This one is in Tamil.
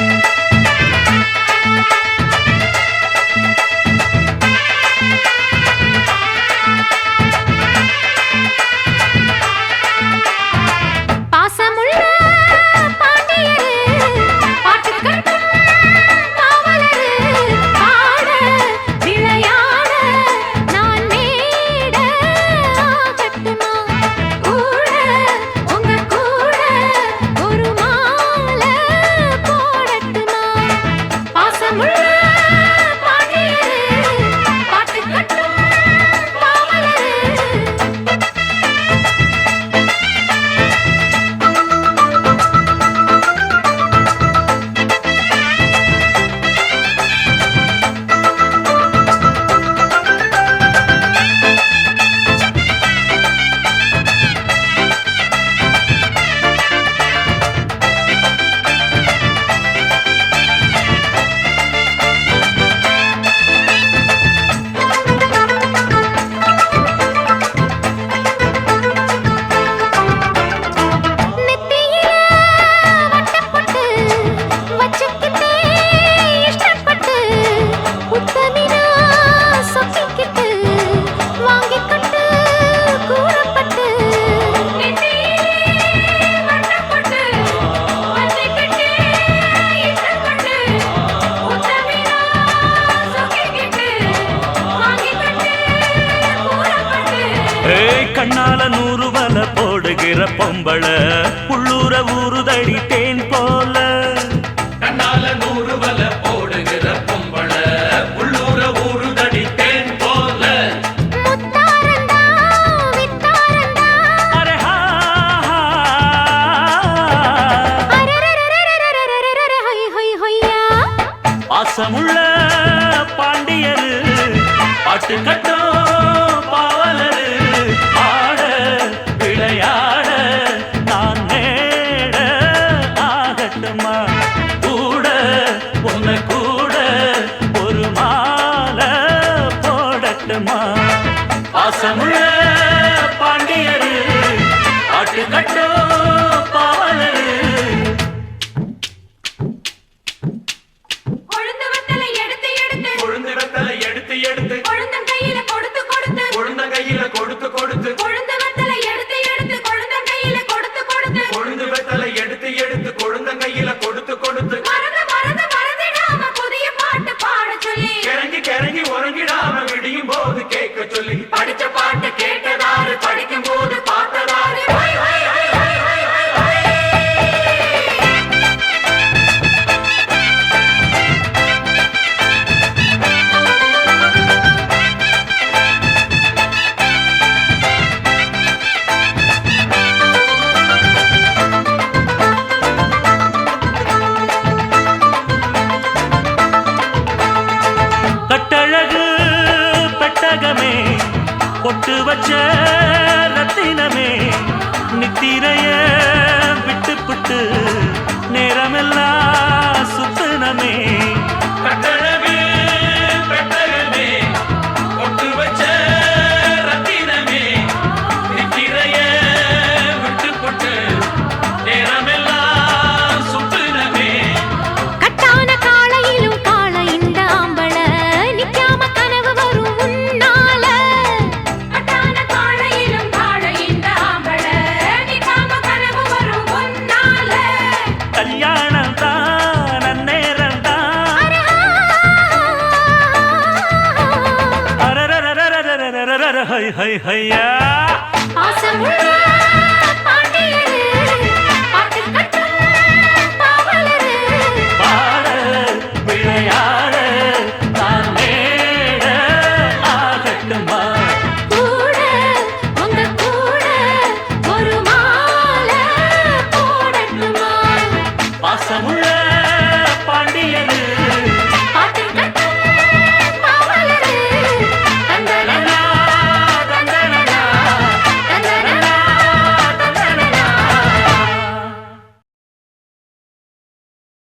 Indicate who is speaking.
Speaker 1: Thank
Speaker 2: you. கண்ணால நூறு வல போடுகிற பொம்பள உள்ளூர ஊறுதடி தேன் போல.
Speaker 3: கண்ணால நூறு வல போடுகிற பொம்பள உள்ளூர ஊறுதடி தேன்
Speaker 2: பாசமுள்ள பாண்டியரு பாட்டு வேண்டுமா? கூட உன்னை கூட ஒரு மாலை போடட்டுமா? பாசமுள்ள பாண்டியரு பாட்டு கட்டும்
Speaker 3: போது கேட்க சொல்லி பொட்டு
Speaker 2: வச்ச ரத்தினமே. ஹை ஹை ஹையா.
Speaker 1: தமிழ